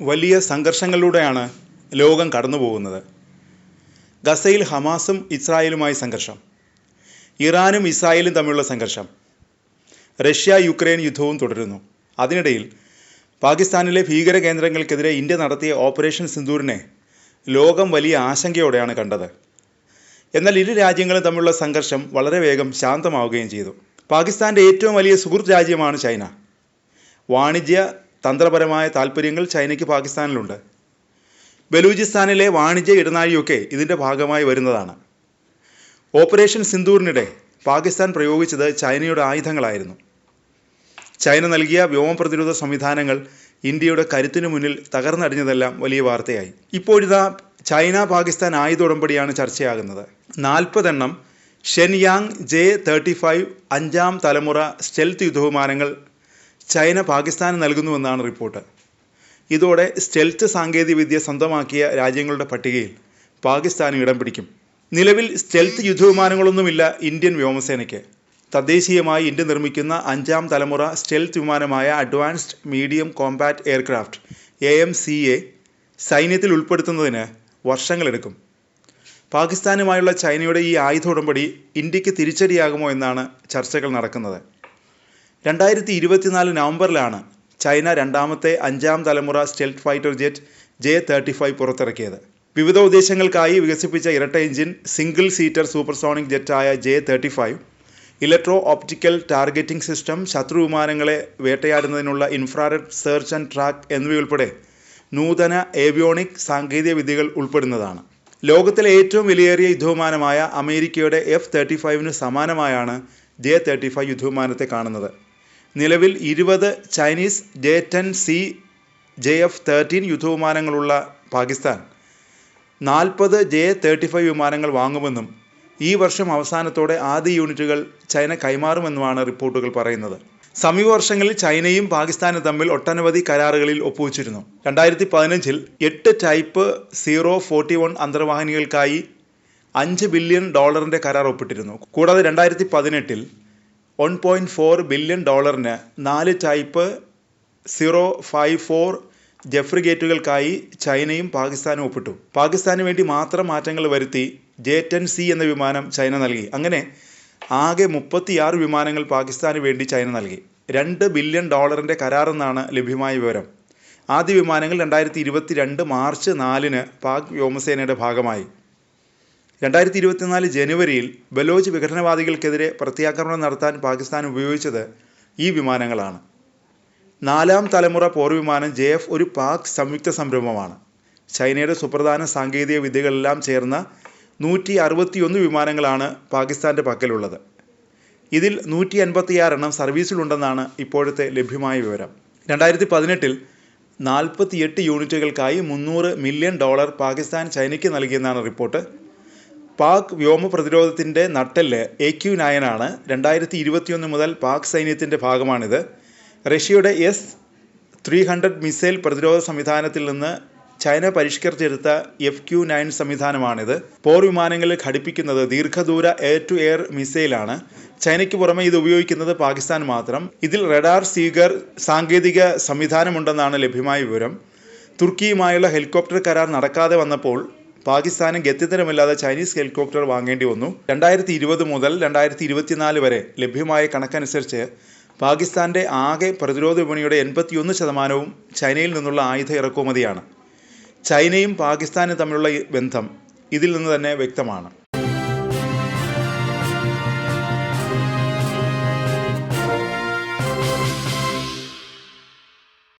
വലിയ സംഘർഷങ്ങളിലൂടെയാണ് ലോകം കടന്നു പോകുന്നത് ഗസയിൽ ഹമാസും ഇസ്രായേലുമായി സംഘർഷം. ഇറാനും ഇസ്രായേലും തമ്മിലുള്ള സംഘർഷം. റഷ്യ യുക്രൈൻ യുദ്ധവും തുടരുന്നു. അതിനിടയിൽ പാകിസ്ഥാനിലെ ഭീകര കേന്ദ്രങ്ങൾക്കെതിരെ ഇന്ത്യ നടത്തിയ ഓപ്പറേഷൻ സിന്ദൂരിനെ ലോകം വലിയ ആശങ്കയോടെയാണ് കണ്ടത്. എന്നാൽ ഇരു രാജ്യങ്ങളും തമ്മിലുള്ള സംഘർഷം വളരെ വേഗം ശാന്തമാവുകയും ചെയ്തു. പാകിസ്ഥാന്റെ ഏറ്റവും വലിയ സുഹൃത്ത് രാജ്യമാണ് ചൈന. വാണിജ്യ തന്ത്രപരമായ താൽപ്പര്യങ്ങൾ ചൈനയ്ക്ക് പാകിസ്ഥാനിലുണ്ട്. ബലൂചിസ്ഥാനിലെ വാണിജ്യ ഇടനാഴിയൊക്കെ ഇതിന്റെ ഭാഗമായി വരുന്നതാണ്. ഓപ്പറേഷൻ സിന്ദൂറിനിടെ പാകിസ്ഥാൻ പ്രയോഗിച്ചത് ചൈനയുടെ ആയുധങ്ങളായിരുന്നു. ചൈന നൽകിയ വ്യോമ പ്രതിരോധ സംവിധാനങ്ങൾ ഇന്ത്യയുടെ കരുത്തിനു മുന്നിൽ തകർന്നടിഞ്ഞതെല്ലാം വലിയ വാർത്തയായി. ഇപ്പോഴിതാ ചൈന പാകിസ്ഥാൻ ആയുധ ഉടമ്പടിയാണ് ചർച്ചയാകുന്നത്. നാൽപ്പതെണ്ണം ഷെൻയാങ് ജെ തേർട്ടി ഫൈവ് അഞ്ചാം തലമുറ സ്റ്റെൽത്ത് യുദ്ധവിമാനങ്ങൾ ചൈന പാകിസ്ഥാന് നൽകുന്നുവെന്നാണ് റിപ്പോർട്ട്. ഇതോടെ സ്റ്റെൽത്ത് സാങ്കേതികവിദ്യ സ്വന്തമാക്കിയ രാജ്യങ്ങളുടെ പട്ടികയിൽ പാകിസ്ഥാൻ ഇടം പിടിക്കും. നിലവിൽ സ്റ്റെൽത്ത് യുദ്ധവിമാനങ്ങളൊന്നുമില്ല ഇന്ത്യൻ വ്യോമസേനയ്ക്ക്. തദ്ദേശീയമായി ഇന്ത്യ നിർമ്മിക്കുന്ന അഞ്ചാം തലമുറ stealth വിമാനമായ advanced medium combat aircraft A M C A സൈന്യത്തിൽ ഉൾപ്പെടുത്തുന്നതിന് വർഷങ്ങളെടുക്കും. പാകിസ്ഥാനുമായുള്ള ചൈനയുടെ ഈ ആയുധ ഉടമ്പടി ഇന്ത്യയ്ക്ക് തിരിച്ചടിയാകുമോ എന്നാണ് ചർച്ചകൾ നടക്കുന്നത്. രണ്ടായിരത്തി ഇരുപത്തിനാല് നവംബറിലാണ് ചൈന രണ്ടാമത്തെ അഞ്ചാം തലമുറ stealth fighter jet J thirty five പുറത്തിറക്കിയത്. വിവിധ ഉദ്ദേശങ്ങൾക്കായി വികസിപ്പിച്ച ഇരട്ട engine single seater supersonic ജെറ്റായ J thirty five electro optical targeting system ശത്രു വിമാനങ്ങളെ വേട്ടയാടുന്നതിനുള്ള ഇൻഫ്രാറെഡ് സെർച്ച് ആൻഡ് ട്രാക്ക് എന്നിവയുൾപ്പെടെ നൂതന ഏവിയോണിക് സാങ്കേതിക വിദ്യകൾ ഉൾപ്പെടുന്നതാണ്. ലോകത്തിലെ ഏറ്റവും വിലയേറിയ യുദ്ധവിമാനമായ അമേരിക്കയുടെ എഫ് തേർട്ടി ഫൈവിന് സമാനമായാണ് ജെ തേർട്ടി ഫൈവ് യുദ്ധവിമാനത്തെ കാണുന്നത്. നിലവിൽ ഇരുപത് Chinese J ten C J F thirteen യുദ്ധവിമാനങ്ങളുള്ള Pakistan നാൽപ്പത് ജെ തേർട്ടി ഫൈവ് വിമാനങ്ങൾ വാങ്ങുമെന്നും ഈ വർഷം അവസാനത്തോടെ ആദ്യ യൂണിറ്റുകൾ ചൈന കൈമാറുമെന്നുമാണ് റിപ്പോർട്ടുകൾ പറയുന്നത്. സമീപ വർഷങ്ങളിൽ ചൈനയും പാകിസ്ഥാനും തമ്മിൽ ഒട്ടനവധി കരാറുകളിൽ ഒപ്പുവച്ചിരുന്നു. രണ്ടായിരത്തി പതിനഞ്ചിൽ എട്ട് ടൈപ്പ് സീറോ ഫോർട്ടി വൺ അന്തർവാഹിനികൾക്കായി അഞ്ച് ബില്യൺ ഡോളറിന്റെ കരാർ ഒപ്പിട്ടിരുന്നു. കൂടാതെ രണ്ടായിരത്തി പതിനെട്ടിൽ വൺ പോയിന്റ് ഫോർ ബില്യൺ ഡോളറിന് നാല് ടൈപ്പ് സീറോ ഫൈവ് ഫോർ ജെഫ്രിഗേറ്റുകൾക്കായി ചൈനയും പാകിസ്ഥാനും ഒപ്പിട്ടു. പാകിസ്ഥാന് വേണ്ടി മാത്രം മാറ്റങ്ങൾ വരുത്തി ജെ ടെൻ സി എന്ന വിമാനം ചൈന നൽകി. അങ്ങനെ ആകെ മുപ്പത്തിയാറ് വിമാനങ്ങൾ പാകിസ്ഥാന് വേണ്ടി ചൈന നൽകി. രണ്ട് ബില്യൺ ഡോളറിന്റെ കരാറെന്നാണ് ലഭ്യമായ വിവരം. ആദ്യ വിമാനങ്ങൾ രണ്ടായിരത്തി ഇരുപത്തി രണ്ട് മാർച്ച് നാലിന് പാക് വ്യോമസേനയുടെ ഭാഗമായി. രണ്ടായിരത്തി ഇരുപത്തിനാല് ജനുവരിയിൽ ബലോച്ച് വിഘടനവാദികൾക്കെതിരെ പ്രത്യാക്രമണം നടത്താൻ പാകിസ്ഥാൻ ഉപയോഗിച്ചത് ഈ വിമാനങ്ങളാണ്. നാലാം തലമുറ പോർവിമാനം ജെ എഫ് ഒരു പാക് സംയുക്ത സംരംഭമാണ്. ചൈനയുടെ സുപ്രധാന സാങ്കേതിക വിദ്യകളെല്ലാം ചേർന്ന നൂറ്റി അറുപത്തിയൊന്ന് വിമാനങ്ങളാണ് പാകിസ്ഥാന്റെ പക്കലുള്ളത്. ഇതിൽ നൂറ്റി അൻപത്തിയാറെണ്ണം സർവീസിലുണ്ടെന്നാണ് ഇപ്പോഴത്തെ ലഭ്യമായ വിവരം. രണ്ടായിരത്തി പതിനെട്ടിൽ നാൽപ്പത്തിയെട്ട് യൂണിറ്റുകൾക്കായി മുന്നൂറ് മില്യൺ ഡോളർ പാകിസ്ഥാൻ ചൈനയ്ക്ക് നൽകിയെന്നാണ് റിപ്പോർട്ട്. പാക് വ്യോമ പ്രതിരോധത്തിന്റെ നട്ടെല്ല് എ ക്യു നയനാണ് രണ്ടായിരത്തി ഇരുപത്തിയൊന്ന് മുതൽ പാക് സൈന്യത്തിന്റെ ഭാഗമാണിത്. റഷ്യയുടെ എസ് ത്രീ ഹൺഡ്രഡ് മിസൈൽ പ്രതിരോധ സംവിധാനത്തിൽ നിന്ന് ചൈന പരിഷ്കരിച്ചെടുത്ത എഫ് ക്യു നയൻ സംവിധാനമാണിത്. പോർ വിമാനങ്ങളിൽ ഘടിപ്പിക്കുന്നത് ദീർഘദൂര എയർ ടു എയർ മിസൈലാണ്. ചൈനയ്ക്ക് പുറമെ ഇത് ഉപയോഗിക്കുന്നത് പാകിസ്ഥാൻ മാത്രം. ഇതിൽ റഡാർ സീഗർ സാങ്കേതിക സംവിധാനമുണ്ടെന്നാണ് ലഭ്യമായ വിവരം. തുർക്കിയുമായുള്ള ഹെലികോപ്റ്റർ കരാർ നടക്കാതെ വന്നപ്പോൾ പാകിസ്ഥാന് ഗത്യന്തരമില്ലാതെ ചൈനീസ് ഹെലികോപ്റ്റർ വാങ്ങേണ്ടി വന്നു. രണ്ടായിരത്തി ഇരുപത് മുതൽ രണ്ടായിരത്തി ഇരുപത്തിനാല് വരെ ലഭ്യമായ കണക്കനുസരിച്ച് പാകിസ്ഥാന്റെ ആകെ പ്രതിരോധ വിപണിയുടെ എൺപത്തിയൊന്ന് ശതമാനവും ചൈനയിൽ നിന്നുള്ള ആയുധ ഇറക്കുമതിയാണ്. ചൈനയും പാകിസ്ഥാനും തമ്മിലുള്ള ബന്ധം ഇതിൽ നിന്ന് തന്നെ വ്യക്തമാണ്.